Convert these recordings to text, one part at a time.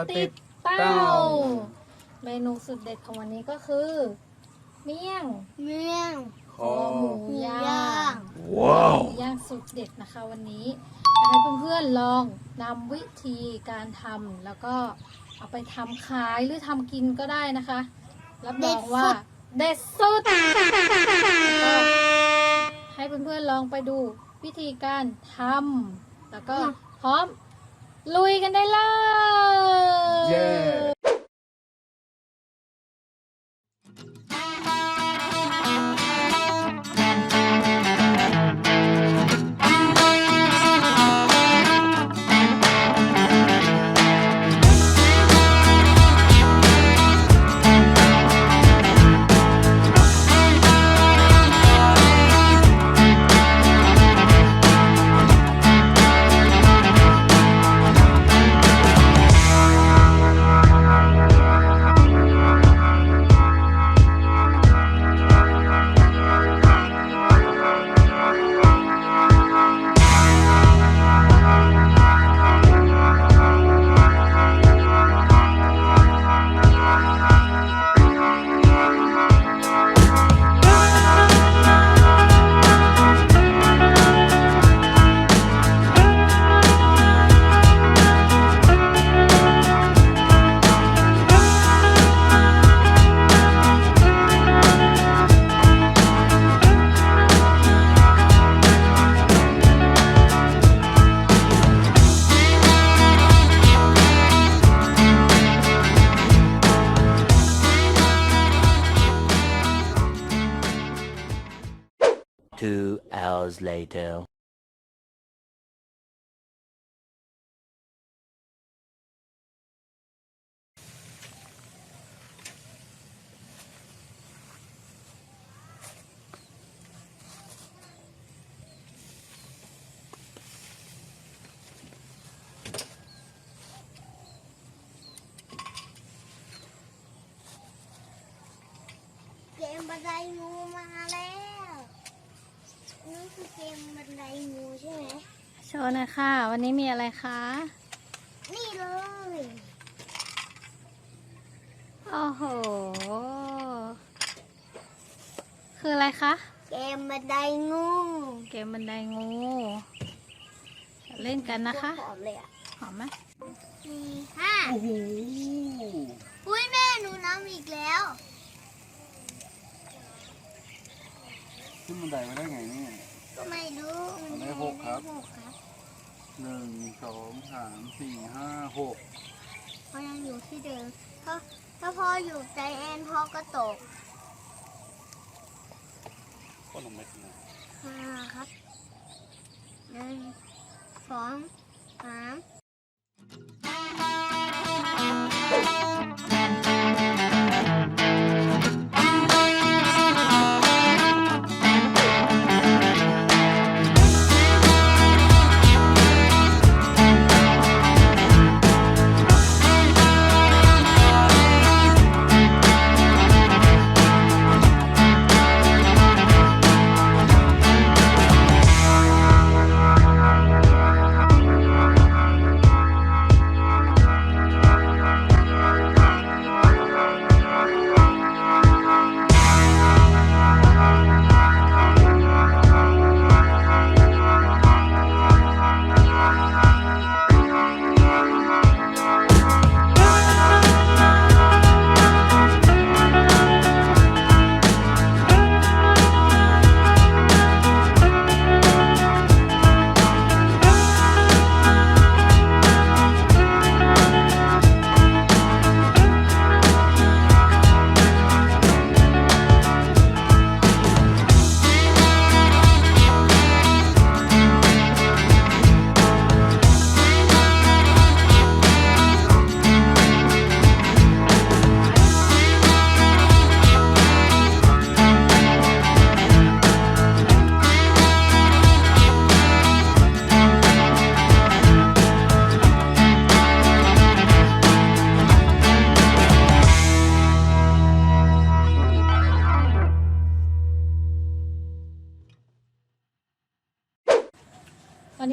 ตัวติดเต้าเต้า เมนูสุดเด็ดของวันนี้ก็คือ เมี่ยงเมี่ยงคคออหมูย่างว้าวหมูย่างสุดเด็ดนะคะวันนี้อยากให้เพื่อนๆลองนำวิธีการทำแล้วก็เอาไปทำขายหรือทำกินก็ได้นะคะ รับรองว่าเด็ดสุดก็ให้เพื่อนๆลองไปดูวิธีการทำแล้วก็พร้อม ลุยกันได้เลย Two hours later. เกมบันไดงูใช่ไหมโชว์หนะค่ะ วันนี้มีอะไรคะ นี่เลยโอ้โห คืออะไรคะ เกมบันไดงู เกมบันไดงูจะเล่นกันนะคะหอมเลยอะหอมไหมสี่ห้าโอ้โหอุ้ยแม่หนูน้ำอีกแล้วขึ้นบันไดมาได้ไงเนี่ยก็ ไม่รู้อันนี้หกครับหกครับ หนึ่งสองสามสี่ห้าหกเพราะยังอยู่ที่เดิมถ้าถ้าพ่ออยู่ใจแอนพ่อก็ตกก็ลงไม่ถึงห้าครับหนึ่งสองสาม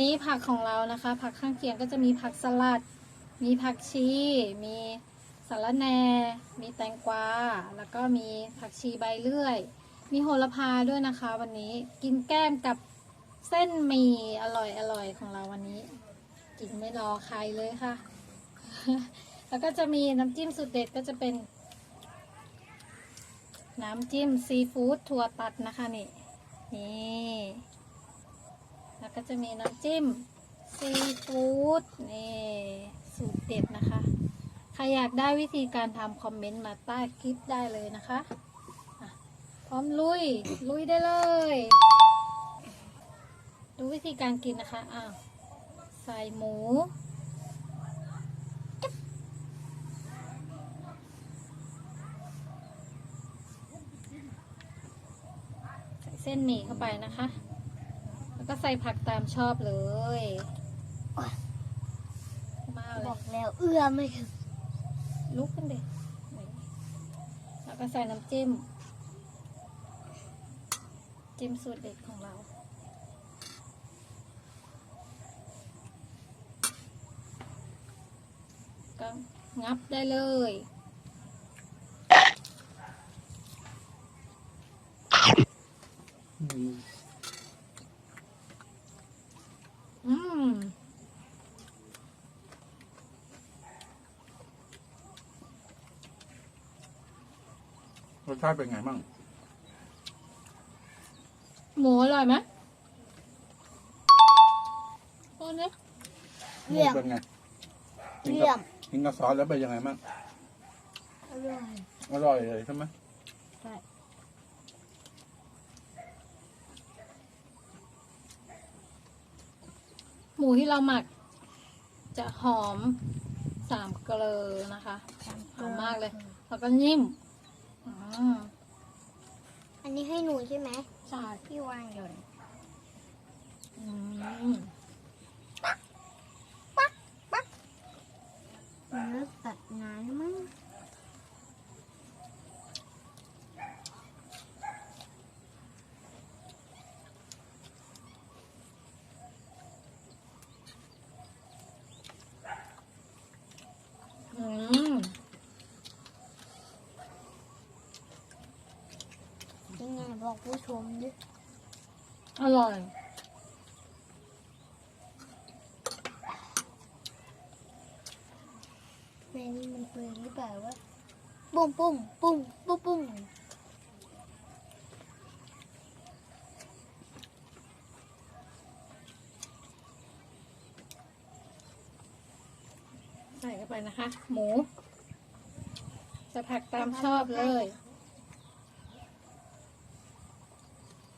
นี้ผักของเรานะคะ ผักข้างเคียงก็จะมีผักสลัด มีผักชี มีสะระแหนมีแตงกวา แล้วก็มีผักชีใบเลื่อย มีโหระพาด้วยนะคะ วันนี้กินแก้มกับเส้นหมี่อร่อยอร่อยของเราวันนี้ กินไม่รอใครเลยค่ะ แล้วก็จะมีน้ำจิ้มสุดเด็ดก็จะเป็น น้ำจิ้มซีฟู้ดถั่วตัดนะคะนี่นี่ แล้วก็จะมีน้ำจิ้มซีฟู้ดนี่สูตรเด็ดนะคะ ใครอยากได้วิธีการทำคอมเมนต์มาใต้คลิปได้เลยนะคะะพร้อมลุย ลุยได้เลย ดูวิธีการกินนะคะอ้าวใส่หมูใส่เส้นหมี่เข้าไปนะคะ ก็ใส่ผักตามชอบเลยมาเอาบเลอยกแล้วเอื้อไม่ถึงลุกขึ้นเด็แล้วก็ใส่น้ำจิ้ม จิ้มสูตรเด็ดของเรา ก็งับได้เลย อืม อืม รสชาติเป็นไงบ้างหมูอร่อยไหมโอ้เนี่ยเยี่ยมเป็นไงกินเยี่ยกับมกินกับซอสแล้วเป็นยังไงบ้างอร่อย อร่อยเลยใช่ไหมใช่ หมูที่เราหมัก จะหอมสามเกลอนะคะ หอมมากเลย แล้วก็นิ่ม อืมอันนี้ให้หนูใช่ไหมใช่พี่วางอยู่อืมมันเลิกตัดงานมั้ง อืม ยังไง บอกผู้ชมดิ อร่อย แม่นี่มันปืนหรือเปล่าวะปุ้มปุ้มปุ้มปุ้มปุ้มใส่เข้าไปนะคะ หมู จะผักตามชอบเลย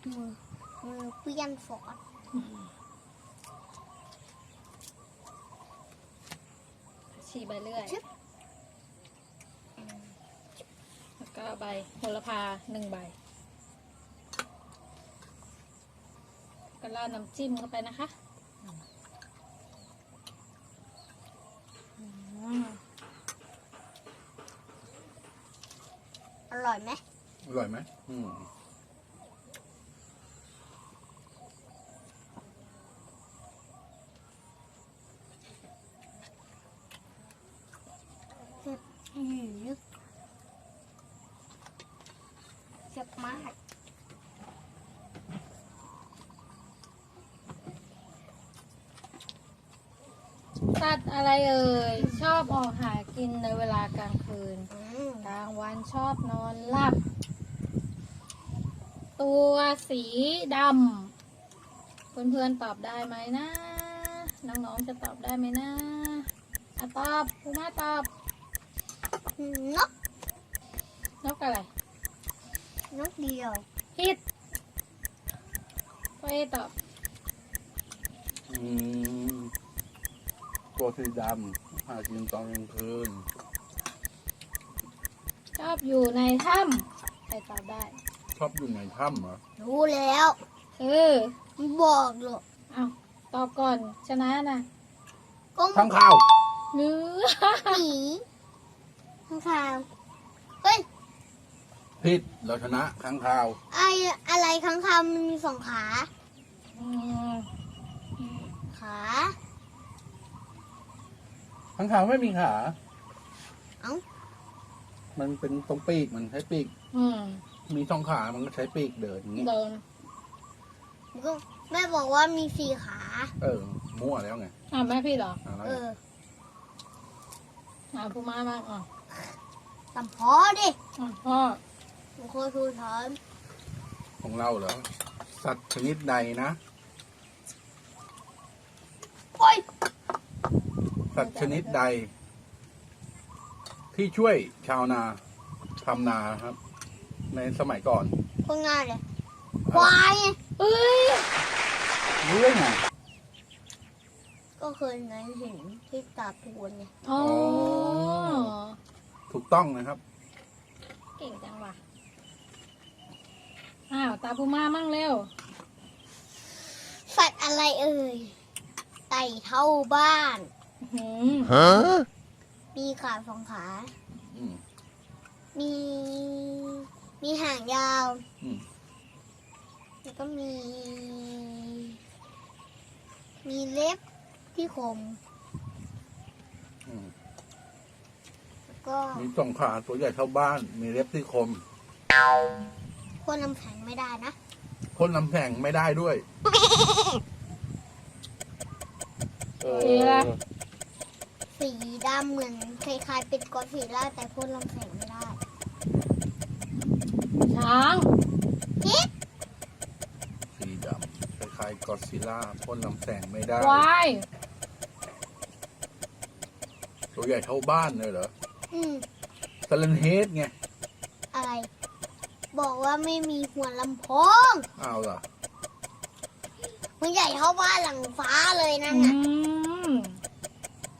มือมือเปลี่ยนฟอดชีใบเลื่อย แล้วก็ใบโหระพาหนึ่งใบ ก็ราดน้ำจิ้มเข้าไปนะคะอืมอร่อยไหมอร่อยไหมอืม อืมเจ็บมาก สัตว์อะไรเอ่ย ชอบออกหากินในเวลากลางคืนอืมกลางวันชอบนอนหลับ ตัวสีดำเพื่อนๆตอบได้ไหมนะ น้องๆจะตอบได้ไหมนะอะตอบคุณแม่ตอบ นก นกอะไร นกเดียวผิดพ่อเอตอบ อืม ตัวสีดำหากินตอนกลางคืน ชอบอยู่ในถ้ำใครตอบได้ ชอบอยู่ในถ้ำเหรอ รู้แล้ว เออไม่บอกหรอกเอาตอบก่อนชนะนะก็ข้างข้าวเนื้อหนีข้างคาวเฮ้ยผิดเราชนะข้างข้าว ไออะไรข้างคาวมันมีสองขา อืมขขา ข้างขาวไม่มีขา เอ้า มันเป็นตรงปีกมันใช้ปีก อืมมีสองขา มันก็ใช้ปีกเดินอย่างนี้ เดินก็แม่บอกว่ามีสี่ขา เออ มั่วแล้วไงอะแม่พี่เหรออะแล้วเอออะพูม่าบ้างอะตำพอดิอะพ่อหนูโคตรทูถอนของเราเหรอ สัตว์ชนิดใดนะ โอ้ย สัตว์ชนิดใด ที่ช่วยชาวนาทำนาครับ ในสมัยก่อนคนง่ายเลยควายไงเอ้ยรู้ได้ไงก็เคยไงเห็นที่ตาทวนไงอ๋อถูกต้องนะครับ เก่งจังว่ะอ้าวตาพูม่ามั่งเร็ว สัตว์อะไรเอ่ยไต่เท่าบ้าน อื้อหือ Huh? มีขาสองขา อืมมี มีหางยาว อืมแล้วก็มี มีเล็บที่คม อืมแล้วก็มีสองขาตัวใหญ่เท่าบ้าน มีเล็บที่คม คนน้ำแข็งไม่ได้นะ พ่นลำแข็งไม่ได้ด้วย เออ สีอะไรสีดำเหมือนคล้ายๆเป็นกอดสีล่าแต่พ่นลำแข็งไม่ได้ช้างสีดำคล้ายๆกอดซิลล่าพ่นลำแสงไม่ได้ ควายตัวใหญ่เท่าบ้านเลยเหรออืมสเลนเฮดไง อะไร บอกว่าไม่มีหัวลำโพงอ้าวเหรอมันใหญ่เท่าบ้านหลังฟ้าเลยนั่นอืน่ะ ม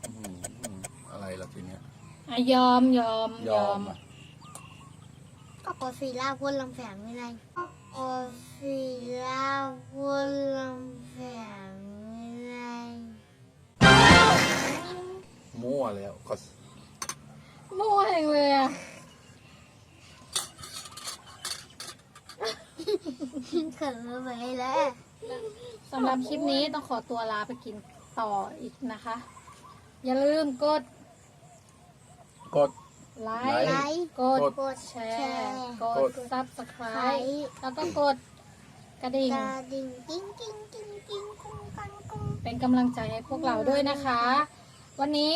อืมอืมอะไรล่ะทีเนี้ย อะยอมยอมยอมอะก็กอดสีล่าพ่นลำแข็งไม่ได้กอดสีล่าพ่นลำแข็งไม่ได้มั่วแล้วก็มั่วเองเลยอะเขินไปแล้วสำหรับคลิปนี้ต้องขอตัวลาไปกินต่ออีกนะคะ อย่าลืมกด กด ไลไลค์ ค์ กด กดแชแชร์ ร์ กกดดซับสไครไลต์ค์แล้วก็กดกระดิ่ง กระดิ่งกิ้งกิ้งกิ้งกิ้งกุ้งกังกุ้งเป็นกำลังใจให้พวกเราด้วยนะคะ วันนี้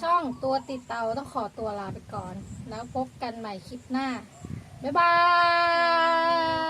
ช่องตัวติดเตาต้องขอตัวลาไปก่อน แล้วพบกันใหม่คลิปหน้า บ๊ายบาย